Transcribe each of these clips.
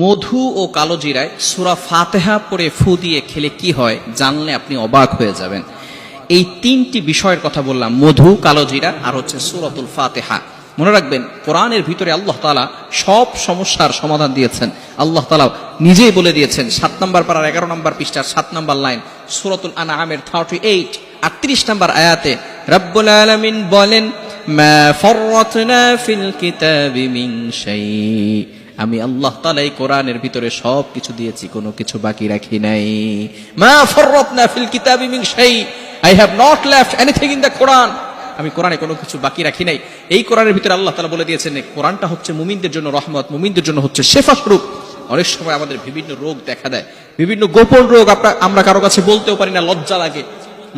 মধু ও কালো জিরায় সুরা ফাতেহা পরে ফু দিয়ে খেলে কি হয় জানলে আপনি অবাক হয়ে যাবেন। এই তিনটি বিষয়ের কথা বললাম, মধু, কালো জিরা আর হচ্ছে সুরাতুল ফাতেহা। মনে রাখবেন, কোরআনের ভিতরে আল্লাহ তালা সব সমস্যার সমাধান দিয়েছেন। আল্লাহ তালা নিজেই বলে দিয়েছেন, সাত নম্বর পাড়ার এগারো নম্বর পৃষ্ঠার সাত নম্বর লাইন, সুরাতুল আনা আমের থার্টি এইট আটত্রিশ নম্বর আয়াতে রব্বুল আলমিন বলেন, মা ফররাতনা ফিল কিতাবি আমি আল্লাহ তালা এই কোরআনের ভিতরে সব কিছু দিয়েছি, কোনো কিছু বাকি রাখি নাই। মা ফররাতনা ফিল কিতাবি মিন শাই। I have not left anything in the Quran আমি কোরআনে কোনো কিছু বাকি রাখি নাই। এই কোরআনের ভিতরে আল্লাহ তালা বলে দিয়েছেন কোরআনটা হচ্ছে মুমিনদের জন্য রহমত, মুমিনদের জন্য হচ্ছে শেফা স্বরূপ অনেক সময় আমাদের বিভিন্ন রোগ দেখা দেয়। বিভিন্ন গোপন রোগ আমরা কারও কাছে বলতেও পারি না, লজ্জা লাগে।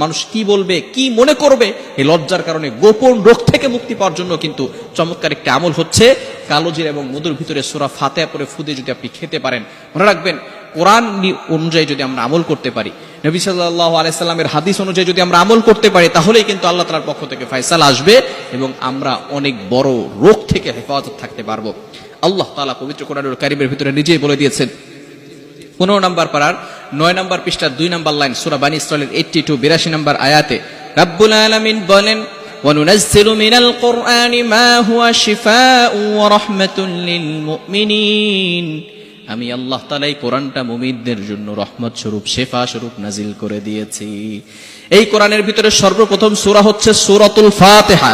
মানুষ কি বলবে, কি মনে করবে, এই লজ্জার কারণে গোপন রোগ থেকে মুক্তি পাওয়ার জন্য কিন্তু চমৎকার একটি আমল হচ্ছে। কালোজির এবং মধুর ভিতরে সোরা ফাতেহা পরে ফুদে যদি আপনি খেতে পারেন, মনে রাখবেন, কোরআন অনুযায়ী যদি আমরা আমল করতে পারি, নবী সাল্লাহ আলাইসাল্লামের হাদিস অনুযায়ী যদি আমরা আমল করতে পারি, তাহলেই কিন্তু আল্লাহ তালার পক্ষ থেকে ফয়সাল আসবে এবং আমরা অনেক বড় রোগ থেকে হেফাজত থাকতে পারব। আল্লাহ তালা পবিত্র কোরআনুল কারিমের ভিতরে নিজেই বলে দিয়েছেন। পনেরো নম্বর পাড়ার নয় নম্বর পৃষ্ঠার দুই নম্বর লাইন সুরা বানী ইসরায়েলের এইটটি টু বিরাশি নম্বর আয়াতে রাব্বুল আলামিন বলেন وننزل من القرآن ما هو شفاء ورحمة للمؤمنين আমি আল্লাহ তালা এই কোরআনটা মুমিনদের জন্য রহমত স্বরূপ শেফা স্বরূপ নাজিল করে দিয়েছি এই কোরআনের ভিতরে সর্বপ্রথম সূরা হচ্ছে সূরাতুল ফাতিহা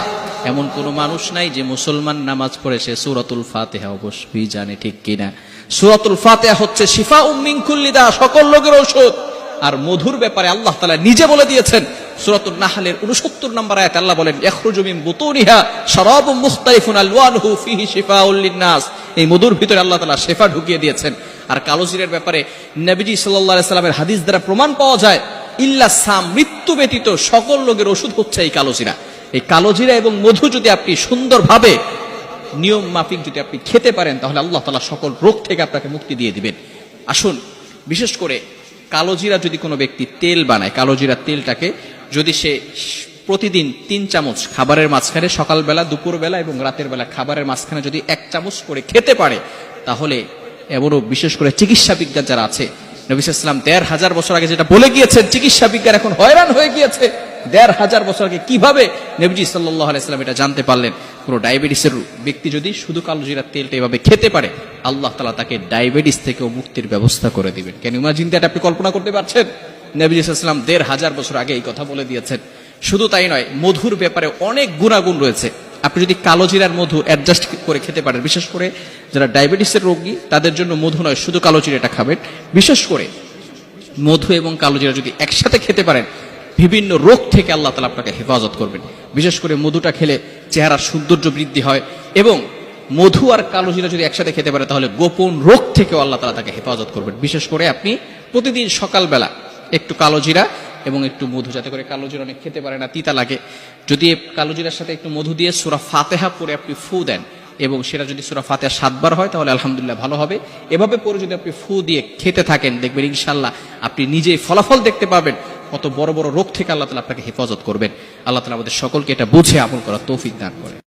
এমন কোন মানুষ নাই যে মুসলমান নামাজ পড়ে সে সূরাতুল ফাতিহা অবশ্যই জানে, ঠিক কিনা? সূরাতুল ফাতিহা হচ্ছে শিফা উম্মিং কুল্লিদা সকল লোকের ঔষধ। আর মধুর ব্যাপারে আল্লাহ তালা নিজে বলে দিয়েছেন, সূরাতুন নাহলের 69 নম্বর আয়াতে আল্লাহ বলেন ইখরুজু মিন বুতুনিহা শারাবুম মুখতালিফুন আলওয়ানুহু ফিহি শিফাউল লিন্নাস। এই মধুর ভিতরে আল্লাহ তাআলা শেফা ঢুকিয়ে দিয়েছেন। আর কালোজিরের ব্যাপারে নবীজি সাল্লাল্লাহু আলাইহি সাল্লামের হাদিস দ্বারা প্রমাণ পাওয়া যায়, ইল্লা সাম মৃত্যু ব্যতীত সকল লোকের ওষুধ হচ্ছে এই কালোজিরা এই কালোজিরা এবং মধু যদি আপনি সুন্দরভাবে নিয়ম মাফিক যদি আপনি খেতে পারেন, তাহলে আল্লাহ তালা সকল রোগ থেকে আপনাকে মুক্তি দিয়ে দিবেন। আসুন, বিশেষ করে কালোজিরা যদি কোনো ব্যক্তি তেল বানায় কালোজিরার তেলটাকে যদি সে প্রতিদিন তিন চামচ খাবারের মাঝখানে, সকালবেলা, দুপুরবেলা এবং রাতের বেলা খাবারের মাঝখানে যদি এক চামচ করে খেতে পারে, তাহলে এমনও বিশেষ করে চিকিৎসা বিজ্ঞান যারা আছে নবিসাম দেড় হাজার বছর আগে যেটা বলে গিয়েছেন, চিকিৎসা বিজ্ঞান এখন হয়রান হয়ে গিয়েছে। দেড় হাজার বছর আগে কীভাবে নবীজি সাল্লাহ আলাইসাল্লাম এটা জানতে পারলেন? কোনো ডায়াবেটিসের ব্যক্তি যদি শুধু কালো জিরার তেলটা এভাবে খেতে পারে, আল্লাহ তালা তাকে ডায়াবেটিস থেকেও মুক্তির ব্যবস্থা করে দিবেন। কেন ইমাজিন দ্যাট আপনি কল্পনা করতে পারছেন? নবীজি দেড় হাজার বছর আগে এই কথা বলে দিয়েছেন। শুধু তাই নয়, মধুর ব্যাপারে অনেক গুণাগুণ রয়েছে। আপনি যদি কালো জিরার মধু অ্যাডজাস্ট করে খেতে পারেন, বিশেষ করে যারা ডায়াবেটিসের রোগী, তাদের জন্য মধু নয়, শুধু কালো জিরাটা খাবেন। বিশেষ করে মধু এবং কালো জিরা যদি একসাথে খেতে পারেন বিভিন্ন রোগ থেকে আল্লাহ তালা আপনাকে হেফাজত করবেন। বিশেষ করে মধুটা খেলে চেহারার সৌন্দর্য বৃদ্ধি হয় এবং মধু আর কালো জিরা যদি একসাথে খেতে পারে, তাহলে গোপন রোগ থেকেও আল্লাহ তালা তাকে হেফাজত করবেন। বিশেষ করে আপনি প্রতিদিন সকালবেলা একটু কালো জিরা এবং একটু মধু, যাতে করে কালো জিরা অনেক খেতে পারে না, তিতা লাগে। যদি কালো জিরার সাথে একটু মধু দিয়ে সুরা ফাতেহা পরে আপনি ফু দেন এবং সেটা যদি সুরা ফাতেহা সাতবার হয়, তাহলে আলহামদুলিল্লাহ ভালো হবে। এভাবে পরে যদি আপনি ফু দিয়ে খেতে থাকেন, দেখবেন ইনশাল্লাহ আপনি নিজেই ফলাফল দেখতে পাবেন। কত বড় বড় রোগ থেকে আল্লাহ তালা আপনাকে হেফাজত করবেন। আল্লাহ তালা আমাদের সকলকে এটা বুঝে আমল করার তৌফিক দান করে।